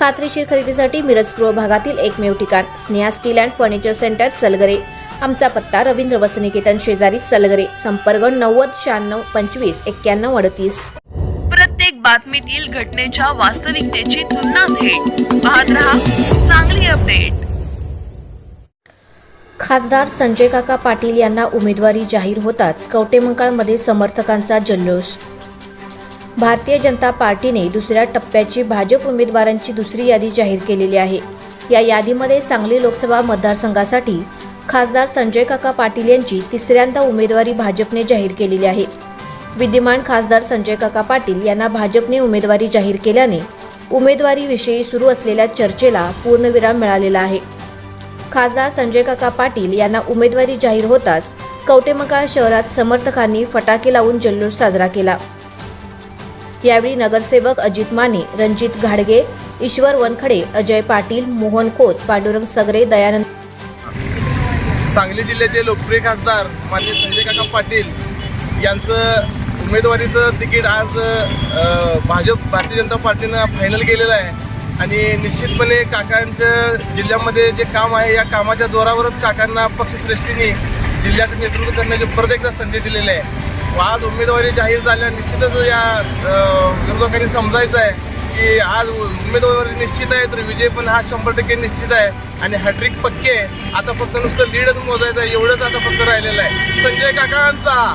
खात्रीशीर खरेदीसाठी मिरज पूर्व भागातील एकमेव ठिकाण Sneha steel and furniture centre Salgare. आमचा पत्ता रवींद्र वसनिकेतन शेजारी सलगरे संपर्क नव्वद शहाण्णव पंचवीस एक्क्याण्णव अडतीस. प्रत्येक बातमीतील घटनेच्या वास्तविकतेची तुलना थेट. पाहत रहा चांगली अपडेट. खासदार संजय काका पाटील यांना उमेदवारी जाहीर होताच कवटेमंकाळमध्ये समर्थकांचा जल्लोष भारतीय जनता पार्टीने दुसऱ्या टप्प्याची भाजप उमेदवारांची दुसरी यादी जाहीर केलेली आहे. या यादीमध्ये सांगली लोकसभा मतदारसंघासाठी खासदार संजय काका पाटील यांची तिसऱ्यांदा उमेदवारी भाजपने जाहीर केलेली आहे. विद्यमान खासदार संजय काका पाटील यांना भाजपने उमेदवारी जाहीर केल्याने उमेदवारीविषयी सुरू असलेल्या चर्चेला पूर्णविराम मिळालेला आहे. खासदार संजय काका पाटील यांना उमेदवारी जाहीर होताच कवटेमकाळ शहरात समर्थकांनी फटाके लावून जल्लोष साजरा केला. यावेळी नगरसेवक अजित माने रणजित घाडगे ईश्वर वनखडे अजय पाटील मोहन खोत पांडुरंग सगरे दयानंद सांगली जिल्ह्याचे लोकप्रिय खासदार माननीय संजय काका पाटील यांचं उमेदवारीचं तिकीट आज भाजप भारतीय जनता पार्टीनं फायनल केलेलं आहे. आणि निश्चितपणे काकांचं जिल्ह्यामध्ये जे काम आहे या कामाच्या जोरावरच काकांना पक्षश्रेष्ठीने जिल्ह्याचं नेतृत्व करण्याची परत एकदा संधी दिलेली आहे. आज उमेदवारी जाहीर झाल्या निश्चितच या विरोधकांनी समजायचं आहे की आज उमेदवारी निश्चित आहे तर विजय पण हा शंभर टक्के निश्चित आहे आणि हॅट्रिक पक्के आता फक्त नुसतं लीडच मोजायचं आहे एवढंच आता फक्त राहिलेलं आहे. संजय काकांचा.